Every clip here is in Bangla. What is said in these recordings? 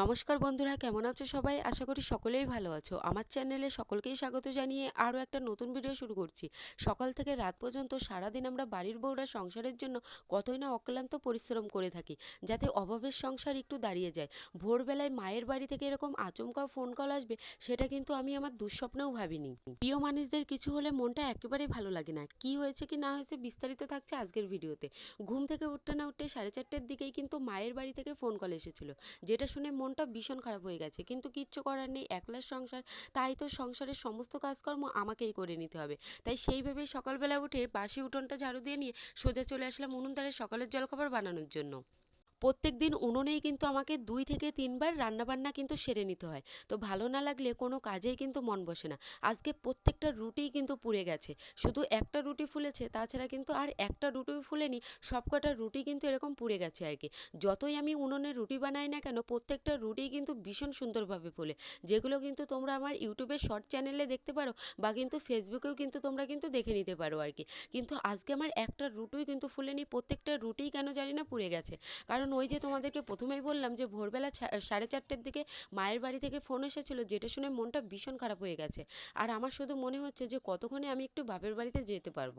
নমস্কার বন্ধুরা, কেমন আছো সবাই? আশা করি সকলেই ভালো আছো। আমার চ্যানেলে সকলকেই স্বাগত জানিয়ে আরও একটা নতুন ভিডিও শুরু করছি। সকাল থেকে রাত পর্যন্ত সারাদিন আমরা বাড়ির বউরা সংসারের জন্য কতই না অক্লান্ত পরিশ্রম করে থাকি, যাতে অভাবের সংসার একটু দাঁড়িয়ে যায়। ভোরবেলায় মায়ের বাড়ি থেকে এরকম আচমকা ফোন কল আসবে, সেটা কিন্তু আমি আমার দুঃস্বপ্নেও ভাবিনি। প্রিয় মানুষদের কিছু হলে মনটা একেবারেই ভালো লাগে না। কি হয়েছে কি না হয়েছে বিস্তারিত থাকছে আজকের ভিডিওতে। ঘুম থেকে উঠতে না উঠতে সাড়ে চারটের দিকেই কিন্তু মায়ের বাড়ি থেকে ফোন কল এসেছিল, যেটা শুনে মনটা ভীষণ খারাপ হয়ে গেছে। কিন্তু কিচ্ছু করার নেই, একলার সংসার, তাই তো সংসারের সমস্ত কাজকর্ম আমাকেই করে নিতে হবে। তাই সেইভাবেই সকালবেলা উঠে বাসি উঠোনটা ঝাড়ু দিয়ে নিয়ে সোজা চলে আসলাম উনুন ধারে সকালের জলখাবার বানানোর জন্য। প্রত্যেক দিন উনুনেই কিন্তু আমাকে দুই থেকে তিনবার রান্নাবান্না কিন্তু সেরে নিতে হয়। তো ভালো না লাগলে কোনো কাজেই কিন্তু মন বসে না। আজকে প্রত্যেকটা রুটিই কিন্তু পুড়ে গেছে। শুধু একটা রুটি ফুলেছে, তাছাড়া কিন্তু আর একটা রুটিও ফুলেনি, সবকটা রুটি কিন্তু এরকম পুড়ে গেছে আর কি। যতই আমি উনুনে রুটি বানাই না কেন, প্রত্যেকটা রুটিই কিন্তু ভীষণ সুন্দরভাবে ফোলে। যেগুলো কিন্তু তোমরা আমার ইউটিউবের শর্ট চ্যানেলে দেখতে পারো, বা কিন্তু ফেসবুকেও কিন্তু তোমরা কিন্তু দেখে নিতে পারো আর কি। কিন্তু আজকে আমার একটা রুটিও কিন্তু ফুলেনি, প্রত্যেকটা রুটিই কেন জানি না পুড়ে গেছে। কারণ ওই যে তোমাদেরকে প্রথমেই বললাম যে ভোরবেলা সাড়ে চারটের দিকে মায়ের বাড়ি থেকে ফোন এসেছিল, যেটা শুনে মনটা ভীষণ খারাপ হয়ে গেছে। আর আমার শুধু মনে হচ্ছে যে কতক্ষণে আমি একটু বাপের বাড়িতে যেতে পারব।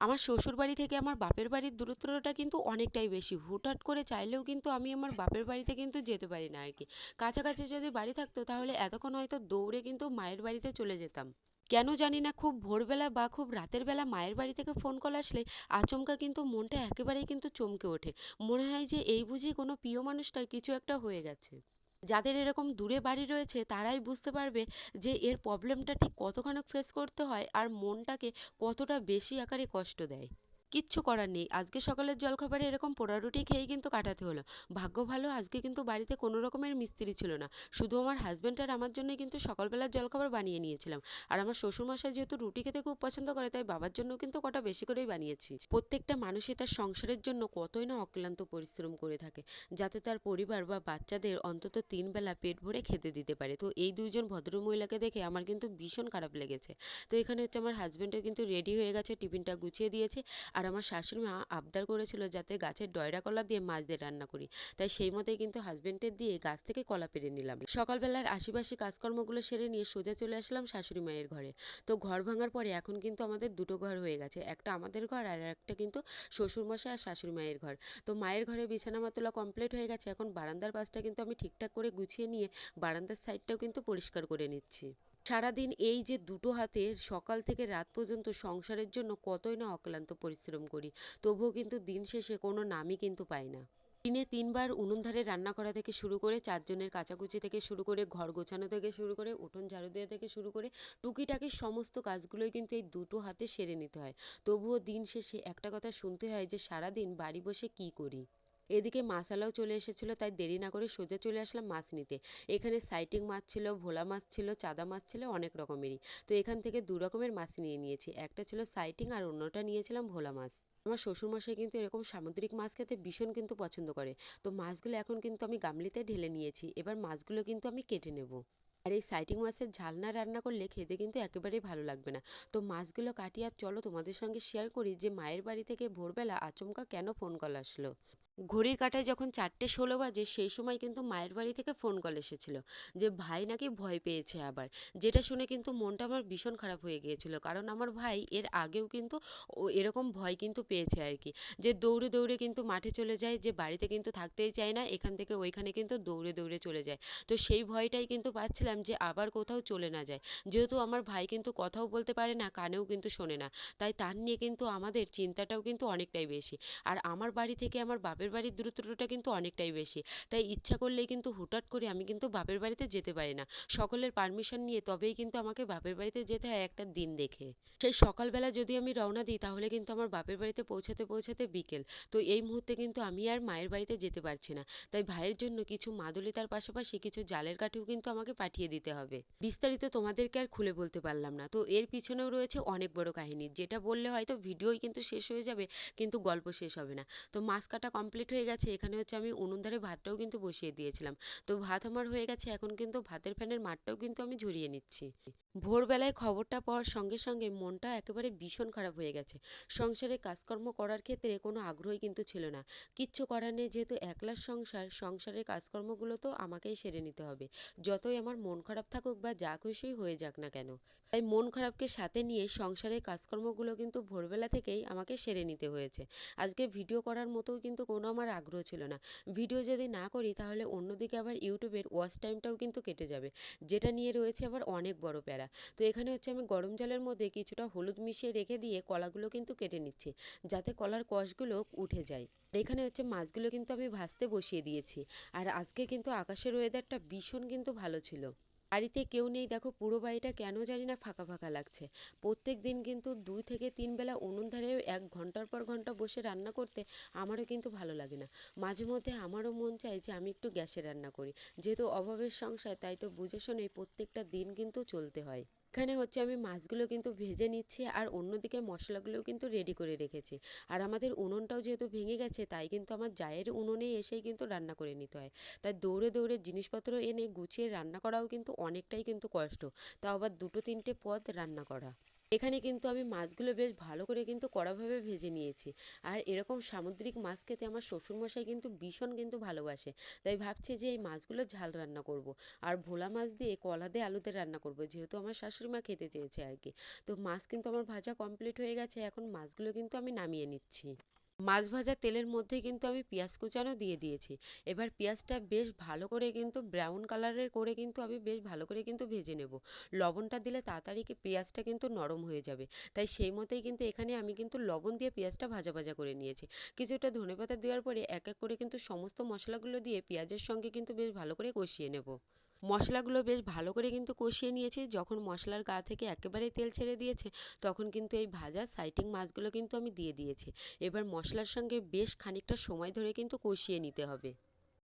আমার শ্বশুর বাড়ি থেকে আমার বাপের বাড়ির দূরত্বটা কিন্তু অনেকটাই বেশি। হুটহাট করে চাইলেও কিন্তু আমি আমার বাপের বাড়িতে কিন্তু যেতে পারি না আর কি। কাছাকাছি যদি বাড়ি থাকতো তাহলে এতক্ষণ হয়তো দৌড়ে কিন্তু মায়ের বাড়িতে চলে যেতাম। কেন জানি না, খুব ভোরবেলা বা খুব রাতের বেলা মায়ের বাড়ি থেকে ফোন কল আসলে আচমকা কিন্তু মনটা একেবারেই কিন্তু চমকে ওঠে। মনে হয় যে এই বুঝি কোনো প্রিয় মানুষটার কিছু একটা হয়ে গেছে। যাদের এরকম দূরে বাড়ি রয়েছে, তারাই বুঝতে পারবে যে এর প্রবলেমটা ঠিক কতখানি ফেস করতে হয় আর মনটাকে কতটা বেশি আকারে কষ্ট দেয়। কিচ্ছু করার নেই। আজকে সকালের জলখাবারে এরকম পোড়া রুটি খেয়েই কিন্তু কাটাতে হলো। ভাগ্য ভালো, আজকে কিন্তু বাড়িতে কোনো রকমের মিস্ত্রি ছিল না। শুধু আমার হাজব্যান্ড আর আমার জন্যই কিন্তু সকালবেলার জলখাবার বানিয়ে নিয়েছিলাম। আর আমার শ্বশুরমশাই যেহেতু রুটি খেতে খুব পছন্দ করে, তাই বাবার জন্য কিন্তু কটা বেশি করেই বানিয়েছি। প্রত্যেকটা মানুষই তার সংসারের জন্য কতই না অক্লান্ত পরিশ্রম করে থাকে, যাতে তার পরিবার বা বাচ্চাদের অন্তত তিন বেলা পেট ভরে খেতে দিতে পারে। তো এই দুইজন ভদ্রমহিলাকে দেখে আমার কিন্তু ভীষণ খারাপ লেগেছে। তো এখানে হচ্ছে আমার হাজব্যান্ডও কিন্তু রেডি হয়ে গেছে, টিফিনটা গুছিয়ে দিয়েছে। আর আমার শাশুড়ি মা আবদার করেছিল যাতে গাছের ডয়রা কলা দিয়ে মাছ দিয়ে রান্না করি। তাই সেই মতোই কিন্তু হাজবেন্ডের দিয়ে গাছ থেকে কলা পেরে নিলাম। সকালবেলার আশিবাসি কাজকর্মগুলো সেরে নিয়ে সোজা চলে আসলাম শাশুড়ি মায়ের ঘরে। তো ঘর ভাঙার পরে এখন কিন্তু আমাদের দুটো ঘর হয়ে গেছে, একটা আমাদের ঘর আর একটা কিন্তু শ্বশুরমশাই আর শাশুড়ি মায়ের ঘর। তো মায়ের ঘরে বিছানা মাতলা কমপ্লিট হয়ে গেছে, এখন বারান্দার পাশটা কিন্তু আমি ঠিকঠাক করে গুছিয়ে নিয়ে বারান্দার সাইডটাও কিন্তু পরিষ্কার করে নিচ্ছি। সারাদিন এই যে দুটো হাতে সকাল থেকে রাত পর্যন্ত সংসারের জন্য কতই না অক্লান্ত পরিশ্রম করি, তবুও কিন্তু দিন শেষে কোনো নামই কিন্তু পাই না। দিনে তিনবার উনুন ধারে রান্না করা থেকে শুরু করে চারজনের কাচাকুচি থেকে শুরু করে ঘর গোছানো থেকে শুরু করে উঠোন ঝাড়ু দেওয়া থেকে শুরু করে টুকিটাকি সমস্ত কাজগুলোই কিন্তু এই দুটো হাতে সেরে নিতে হয়। তবুও দিন শেষে একটা কথা শুনতে হয় যে সারাদিন বাড়ি বসে কি করি? এদিকে মাছওয়ালাও চলে এসেছিল, তাই দেরি না করে সোজা চলে আসলাম মাছ নিতে। এখানে সাইটিং মাছ ছিল, ভোলা মাছ ছিল, চাঁদা মাছ ছিল, অনেক রকমেরই। তো এখান থেকে দু রকমের মাছ নিয়ে নিয়েছি, একটা ছিল সাইটিং আর অন্যটা নিয়েছিলাম ভোলা মাছ। আমার শ্বশুরমশাই কিন্তু এরকম সামুদ্রিক মাছ খেতে ভীষণ কিন্তু পছন্দ করে। তো মাছগুলো এখন কিন্তু আমি গামলিতে ঢেলে নিয়েছি, এবার মাছগুলো কিন্তু আমি কেটে নেব। আর এই সাইটিং মাছের ঝাল না রান্না করলে খেতে কিন্তু একেবারেই ভালো লাগবে না। তো মাছগুলো কাটি, আর চলো তোমাদের সঙ্গে শেয়ার করি যে মায়ের বাড়ি থেকে ভোরবেলা আচমকা কেন ফোন কল আসলো। ঘড়ির কাঁটায় যখন চারটে ষোলো বাজে, সেই সময় কিন্তু মায়ের বাড়ি থেকে ফোন কল এসেছিল যে, ভাই নাকি ভয় পেয়েছে আবার। যেটা শুনে কিন্তু মনটা আমার ভীষণ খারাপ হয়ে গিয়েছিল। কারণ আমার ভাই এর আগেও কিন্তু ও এরকম ভয় কিন্তু পেয়েছে আর কি। যে, দৌড়ে দৌড়ে কিন্তু মাঠে চলে যায়, যে, বাড়িতে কিন্তু থাকতেই চায় না, এখান থেকে ওইখানে কিন্তু দৌড়ে দৌড়ে চলে যায়। তো সেই ভয়টাই কিন্তু পাচ্ছিলাম যে, আবার কোথাও চলে না যায়। যেহেতু আমার ভাই কিন্তু কথাও বলতে পারে না, কানেও কিন্তু শোনে না। তাই তার নিয়ে কিন্তু আমাদের চিন্তাটাও কিন্তু অনেকটাই বেশি। আর আমার বাড়ি থেকে আমার বাপের বাড়ির দূরত্বটা কিন্তু অনেকটাই বেশি। তাই ইচ্ছা করলেই কিন্তু হুটহাট করে আমি কিন্তু বাপের বাড়িতে যেতে পারি না। সকলের পারমিশন নিয়ে তবেই কিন্তু আমাকে বাপের বাড়িতে যেতে হয় একটা দিন দেখে। সেই সকালবেলা যদি আমি রওনা দিই, তাহলে কিন্তু আমার বাপের বাড়িতে পৌঁছাতে পৌঁছাতে বিকেল। তো এই মুহূর্তে কিন্তু আমি আর মায়ের বাড়িতে যেতে পারছি না। তাই ভাইয়ের জন্য কিছু মাদুলিতার পাশাপাশি কিছু জালের কাঠিও কিন্তু আমাকে পাঠিয়ে দিতে হবে। বিস্তারিত তোমাদেরকে আর খুলে বলতে পারলাম না। তো এর পিছনেও রয়েছে অনেক বড় কাহিনী। যেটা বললে হয়তো ভিডিওই কিন্তু শেষ হয়ে যাবে, কিন্তু গল্প শেষ হবে না। তো মাছ কাটা কমপ্লিট হয়ে গেছে, এখানে হচ্ছে আমি উনুন ধারে ভাতটাও কিন্তু বসিয়ে দিয়েছিলাম। তো ভাত আমার হয়ে গেছে, এখন কিন্তু ভাতের ফ্যানের মাঠটাও কিন্তু আমি ঝরিয়ে নিচ্ছি। ভোরবেলায় খবরটা পাওয়ার সঙ্গে সঙ্গে মনটা একেবারে ভীষণ খারাপ হয়ে গেছে। সংসারে কাজকর্ম করার ক্ষেত্রে কোনো আগ্রহই কিন্তু ছিল না। কিচ্ছু করার নেই, যেহেতু একলার সংসার, সংসারের কাজকর্মগুলো তো আমাকেই সেরে নিতে হবে। যতই আমার মন খারাপ থাকুক বা যা খুশিই হয়ে যাক না কেন। তাই মন খারাপকে সাথে নিয়ে সংসারের কাজকর্মগুলো কিন্তু ভোরবেলা থেকেই আমাকে সেরে নিতে হয়েছে। আজকে ভিডিও করার মতোও কিন্তু কোনো আমার আগ্রহ ছিল না। ভিডিও যদি না করি, তাহলে অন্যদিকে আবার ইউটিউবের ওয়াচ টাইমটাও কিন্তু কেটে যাবে, যেটা নিয়ে রয়েছে আবার অনেক বড় প্যারা। তো এখানে হচ্ছে আমি গরম জলের মধ্যে কিছুটা হলুদ মিশিয়ে রেখে দিয়ে কলাগুলো কিন্তু কেটে নিচ্ছি, যাতে কলার কষগুলো উঠে যায়। এখানে হচ্ছে মাছগুলো কিন্তু আমি ভাজতে বসিয়ে দিয়েছি, আর আজকে কিন্তু আকাশের ওয়েদারটা ভীষণ কিন্তু ভালো ছিল। বাড়িতে কেউ নেই, দেখো পুরো বাড়িটা কেন জানি না ফাঁকা ফাঁকা লাগছে। প্রত্যেক দিন কিন্তু দুই থেকে তিন বেলা উনুন ধারে এক ঘণ্টার পর ঘণ্টা বসে রান্না করতে আমারও কিন্তু ভালো লাগে না। মাঝে মধ্যে আমারও মন চায় যে আমি একটু গ্যাসে রান্না করি। যেহেতু অভাবের সংসার তাই তো বুঝে শুনেই প্রত্যেকটা দিন কিন্তু চলতে হয়। এখানে হচ্ছে আমি মাছগুলো কিন্তু ভেজে নিচ্ছি আর অন্যদিকে মশলাগুলোও কিন্তু রেডি করে রেখেছি। আর আমাদের উনুনটাও যেহেতু ভেঙে গেছে, তাই কিন্তু আমার জায়ের উনুনে এসেই কিন্তু রান্না করে নিতে হয়। তাই দৌড়ে দৌড়ে জিনিসপত্র এনে গুছিয়ে রান্না করাও কিন্তু অনেকটাই কিন্তু কষ্ট। তাও আবার দুটো তিনটে পদ রান্না করা। এখানে কিন্তু আমি মাছগুলো বেশ ভালো করে কিন্তু কড়াভাবে ভেজে নিয়েছি। আর এরকম সামুদ্রিক মাছ খেতে আমার শ্বশুরমশাই কিন্তু ভীষণ কিন্তু ভালোবাসে। তাই ভাবছি যে এই মাছগুলো ঝাল রান্না করব। আর ভোলা মাছ দিয়ে কলা দিয়ে আলুতে রান্না করব, যেহেতু আমার শাশুড়ি মা খেতে চেয়েছে আর কি। তো মাছ কিন্তু আমার ভাজা কমপ্লিট হয়ে গেছে, এখন মাছগুলো কিন্তু আমি নামিয়ে নিচ্ছি। মাছ ভাজা তেলের মধ্যে কিন্তু আমি পেঁয়াজ কুচানো দিয়ে দিয়েছি। এবার পেঁয়াজটা বেশ ভালো করে কিন্তু ব্রাউন কালারের করে কিন্তু আমি বেশ ভালো করে কিন্তু ভেজে নেব। লবণটা দিলে তাড়াতাড়ি কি পেঁয়াজটা কিন্তু নরম হয়ে যাবে। তাই সেই মতোই কিন্তু এখানে আমি কিন্তু লবণ দিয়ে পেঁয়াজটা ভাজা ভাজা করে নিয়েছি। কিছুটা ধনেপাতা দেওয়ার পরে এক এক করে কিন্তু সমস্ত মশলাগুলো দিয়ে পেঁয়াজের সঙ্গে কিন্তু বেশ ভালো করে কষিয়ে নেব। মশলাগুলো বেশ ভালো করে কিন্তু কষিয়ে নিয়েছি। যখন মশলার গা থেকে একেবারে তেল ছেড়ে দিয়েছে, তখন কিন্তু এই ভাজা সাইটিং মাছগুলো কিন্তু আমি দিয়ে দিয়েছি। এবার মশলার সঙ্গে বেশ খানিকটা সময় ধরে কিন্তু কষিয়ে নিতে হবে।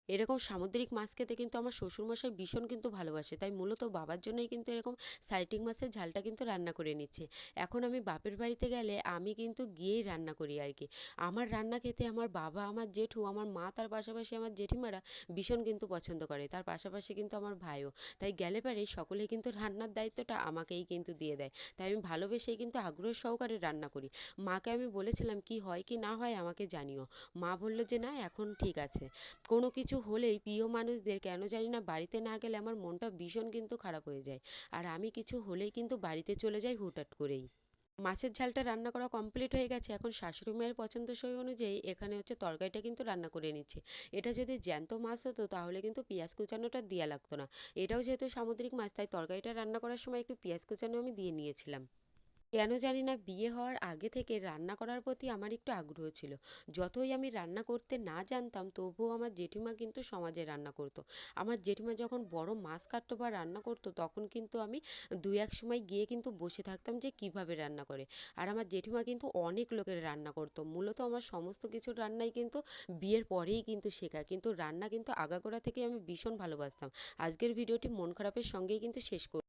এরকম সামুদ্রিক মাছ খেতে কিন্তু আমার শ্বশুরমশাই ভীষণ কিন্তু ভালোবাসে। তাই মূলত বাবার জন্যই কিন্তু এরকম সাইটিং মাছের ঝালটা কিন্তু রান্না করে নিচ্ছে। এখন আমি বাপের বাড়িতে গেলে আমি কিন্তু গিয়েই রান্না করি আর কি। আমার রান্না খেতে আমার বাবা, আমার জেঠু, আমার মা, তার পাশাপাশি আমার জেঠিমারা ভীষণ কিন্তু পছন্দ করে। তার পাশাপাশি কিন্তু আমার ভাইও। তাই গেলে পারে সকলে কিন্তু রান্নার দায়িত্বটা আমাকেই কিন্তু দিয়ে দেয়। তাই আমি ভালোবেসেই কিন্তু আগ্রহ সহকারে রান্না করি। মাকে আমি বলেছিলাম কি হয় কি না হয় আমাকে জানিও। মা বলল যে, না, এখন ঠিক আছে। কোনো কিছু কিছু হলেই প্রিয় মানুষদের কেন জানি না বাড়িতে না গেলে আমার মনটা ভীষণ কিন্তু খারাপ হয়ে যায়। আর আমি কিছু হলেই কিন্তু বাড়িতে চলে যাই হুটহাট করেই। মাছের ঝালটা রান্না করা কমপ্লিট হয়ে গেছে। এখন শাশুড়ি মায়ের পছন্দসই অনুযায়ী এখানে হচ্ছে তরকারিটা কিন্তু রান্না করে নিচ্ছি। এটা যদি জ্যান্ত মাছ হতো তাহলে কিন্তু পেঁয়াজ কুচানোটা দেওয়া লাগতো না। এটাও যেহেতু সামুদ্রিক মাছ, তাই তরকারিটা রান্না করার সময় একটু পেঁয়াজ কুচানো আমি দিয়ে নিয়েছিলাম। কেন জানি না বিয়ে হওয়ার আগে থেকে রান্না করার প্রতি আমার একটু আগ্রহ ছিল। যতই আমি রান্না করতে না জানতাম, তবুও আমার জেঠিমা কিন্তু সমাজে রান্না করতো। আমার জেঠিমা যখন বড় মাছ কাটতো বা রান্না করতো, তখন কিন্তু আমি দু এক সময় গিয়ে কিন্তু বসে থাকতাম যে কীভাবে রান্না করে। আর আমার জেঠিমা কিন্তু অনেক লোকের রান্না করতো। মূলত আমার সমস্ত কিছু রান্নাই কিন্তু বিয়ের পরেই কিন্তু শেখা কিন্তু রান্না কিন্তু আগাগোড়া থেকে আমি ভীষণ ভালোবাসতাম। আজকের ভিডিওটি মন খারাপের সঙ্গেই কিন্তু শেষ করি